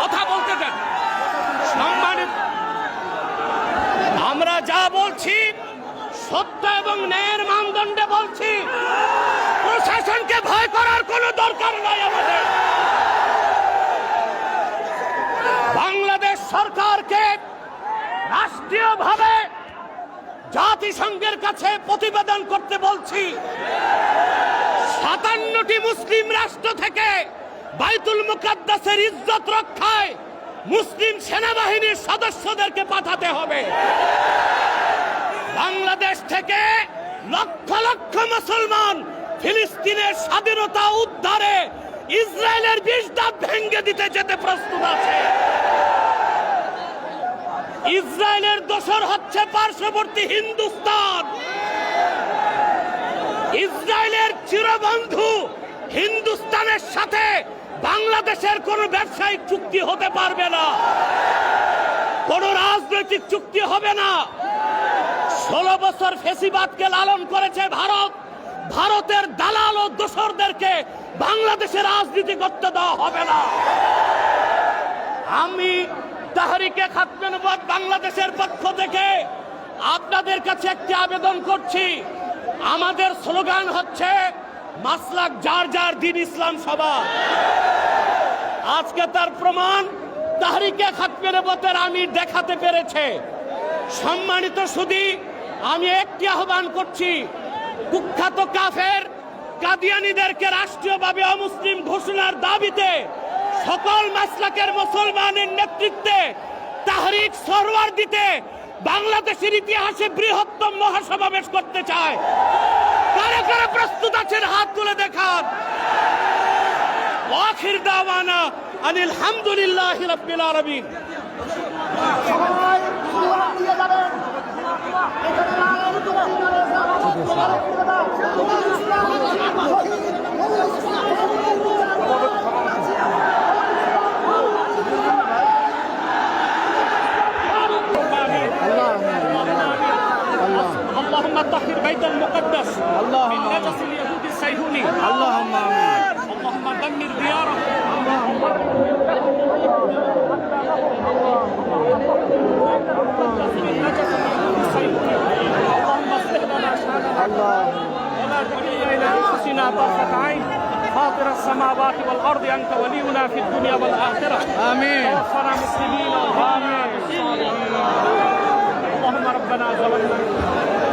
কথা বলতে দেন। সম্মানিত আমরা যা বলছি সত্য এবং ন্যায়ের মানদণ্ডে বলছি। প্রশাসনকে ভয় করার কোনো দরকার নাই আমাদের। বাংলাদেশ সরকারকে রাষ্ট্রীয়ভাবে জাতিসংঘের কাছে প্রতিবেদন করতে বলছি। সাতান্নটি মুসলিম রাষ্ট্র থেকে বাইতুল মুকাদ্দাসের ইজ্জত রক্ষায় মুসলিম সেনাবাহিনীর সদস্যদেরকে পাঠাতে হবে। বাংলাদেশ থেকে লক্ষ লক্ষ মুসলমান ফিলিস্তিনের স্বাধীনতা উদ্ধারে ইসরায়েলের বিষ ভেঙ্গে দিতে যেতে প্রস্তুত আছে। ইসরায়েলের দোসর হচ্ছে পার্শ্ববর্তী হিন্দুস্তান। চিরবন্ধু হিন্দুস্তানের সাথে বাংলাদেশের কোনো ব্যবসায়িক চুক্তি হতে পারবে না। কোন রাজনৈতিক চুক্তি হবে না। ষোলো বছর ফেসিবাদকে লালন করেছে ভারত। ভারতের দালাল ও দোসরদেরকে বাংলাদেশের রাজনীতি করতে দেওয়া হবে না। আমি তাহারিকে খাতমেনবাদ বাংলাদেশের পক্ষ থেকে আপনাদের কাছে একটি আবেদন করছি। আমাদের স্লোগান হচ্ছে, মাসলাক যার যার দিন ইসলাম সভা আজকে তার প্রমাণ তাহারিকে খাতমেনবাদের আমি দেখাতে পেরেছে। সম্মানিত সুদী, আমি একটি আহ্বান করছি, কুখ্যাত কাফের কাদিয়ানিদেরকে রাষ্ট্রীয়ভাবে অমুসলিম ঘোষণার দাবিতে সকল মাসলাকের মুসলমানের নেতৃত্বে তাহরিক সরওয়ার দিতে বাংলাদেশের ইতিহাসে বৃহত্তম মহাসমাবেশ করতে চায়। কারা কারা প্রস্তুত আছেন হাত তুলে দেখান। আখির দাওয়ানা আনিল হামদুলিল্লাহ রাব্বিল আলামিন। اللهم طهر بيت المقدس. من نجس اليهود الصهيوني. اللهم امين اللهم دمر ديارهم. اللهم اصلح لنا شأننا. ولا تكلنا إلى أنفسنا عين. فاطر السماوات والأرض. أنت ولينا في الدنيا والآخرة. آمين. توفنا مسلمين. آمين. اللهم ربنا ظلمنا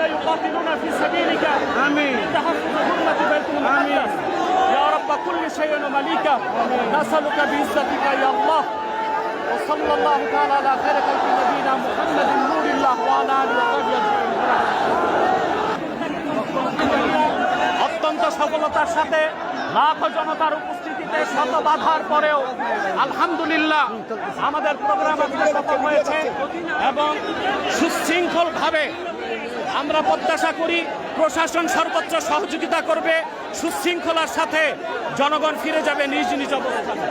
الذين يقاتلون في سبيلك امين تحفظ حرمة بيت المقدس يا رب كل شيء ومليكه نسألك بعزتك يا الله وصلى الله تعالى على خير خلق نبينا محمد نور الله وعلى آله وصحبه أجمعين অত্যন্ত সফলতার সাথে লাখো জনতার উপস্থিতিতে শত বাধার পরেও আলহামদুলিল্লাহ আমাদের প্রোগ্রাম আজকে সফল হয়েছে এবং সুশৃঙ্খলভাবে আমরা প্রত্যাশা করি প্রশাসন সর্বোচ্চ সহযোগিতা করবে, সুশৃঙ্খলার সাথে জনগণ ফিরে যাবে নিজ নিজ অবস্থানে।